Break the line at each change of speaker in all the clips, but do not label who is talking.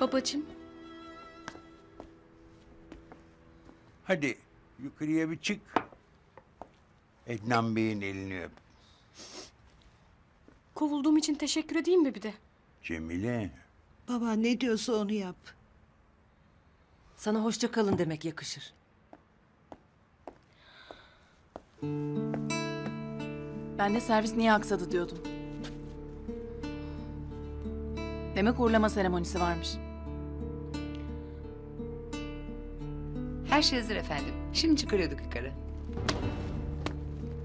Babacığım,
Hadi yukarıya bir çık. Ednan Bey'in elini öp.
kovulduğum için teşekkür edeyim mi bir de?
Cemile.
Baba ne diyorsa onu yap.
Sana hoşça kalın demek yakışır.
Ben de servis niye aksadı diyordum. Demek uğurlama seremonisi varmış.
Her şey hazır efendim. Şimdi çıkarıyorduk yukarı.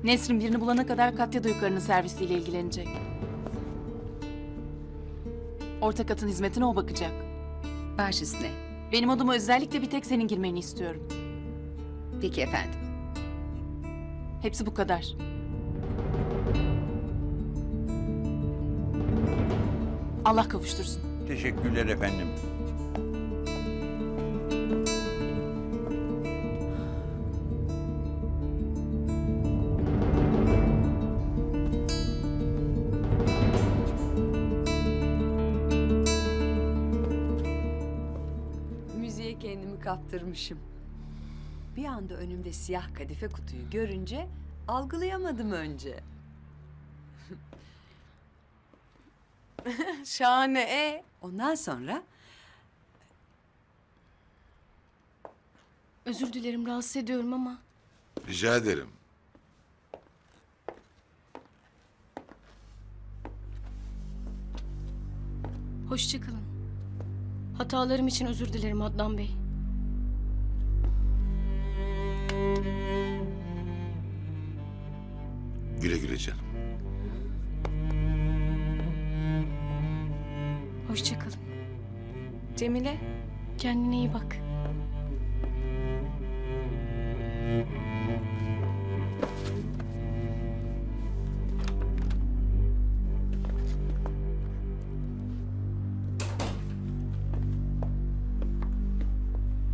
Nesrin birini bulana kadar Katya da yukarının servisiyle ilgilenecek. Orta katın hizmetine o bakacak.
Baş üstüne.
Benim odama özellikle bir tek senin girmeni istiyorum.
Peki efendim.
Hepsi bu kadar. Allah kavuştursun.
Teşekkürler efendim.
Kaptırmışım. Bir anda önümde siyah kadife kutuyu görünce algılayamadım önce. Şahane e. Ondan sonra
Özür dilerim rahatsız ediyorum ama
Rica ederim.
hoşça kalın. Hatalarım için özür dilerim Adnan Bey.
Güle güle canım.
Hoşça kalın.
Cemile.
Kendine iyi bak.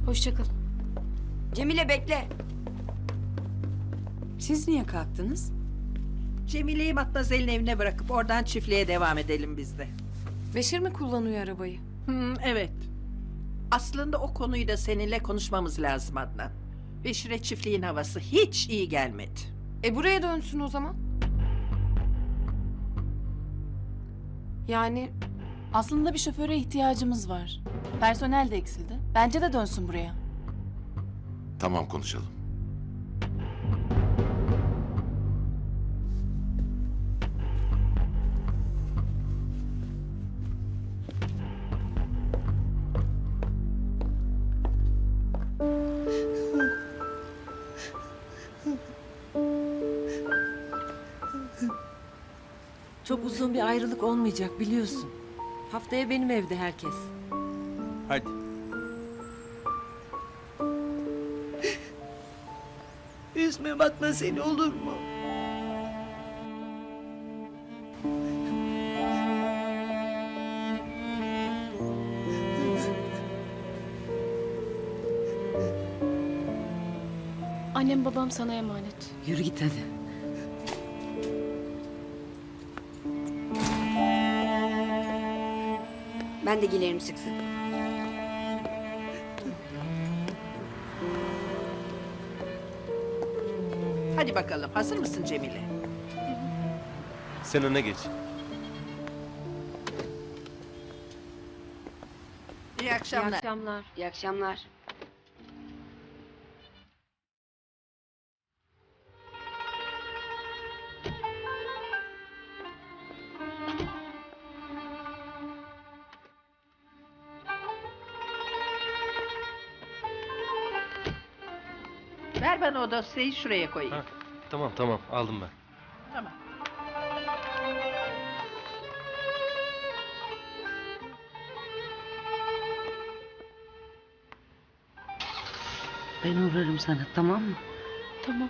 Hoşça kalın.
Cemile bekle. Siz niye kalktınız?
Cemile'yi Matmazel'in evine bırakıp oradan çiftliğe devam edelim biz de.
Beşir mi kullanıyor arabayı?
Hmm, evet. Aslında o konuyu da seninle konuşmamız lazım Adnan. Beşir'e çiftliğin havası hiç iyi gelmedi.
E buraya dönsün o zaman. Yani
Aslında bir şoföre ihtiyacımız var. Personel de eksildi. Bence de dönsün buraya.
Tamam konuşalım.
Çok uzun bir ayrılık olmayacak biliyorsun. Haftaya benim evde herkes.
Hadi.
Üzme Matmazel olur mu?
Annem babam sana emanet.
Yürü git hadi.
Ben de gilerim sık sık.
Hadi bakalım hazır mısın Cemile?
Sen öne geç.
İyi akşamlar.
akşamlar.
İyi akşamlar.
Ver bana o dosyayı şuraya koyayım.
Ha, tamam tamam aldım ben.
Tamam.
Ben uğrarım sana tamam mı?
Tamam.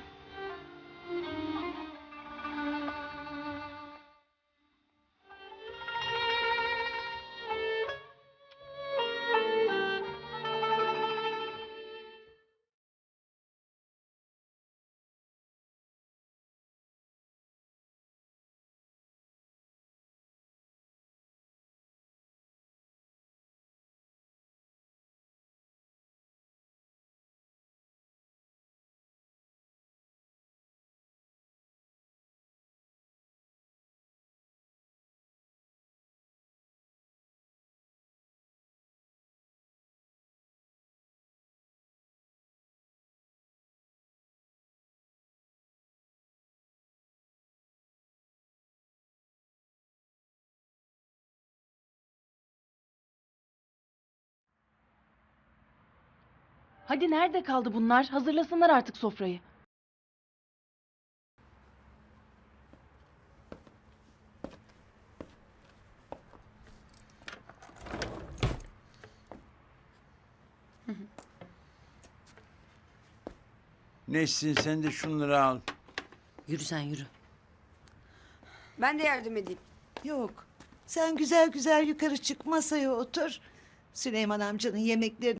Hadi nerede kaldı bunlar? Hazırlasınlar artık sofrayı.
Nesin sen de şunları al.
Yürü sen yürü.
Ben de yardım edeyim.
Yok. Sen güzel güzel yukarı çık masaya otur. Süleyman amcanın yemeklerini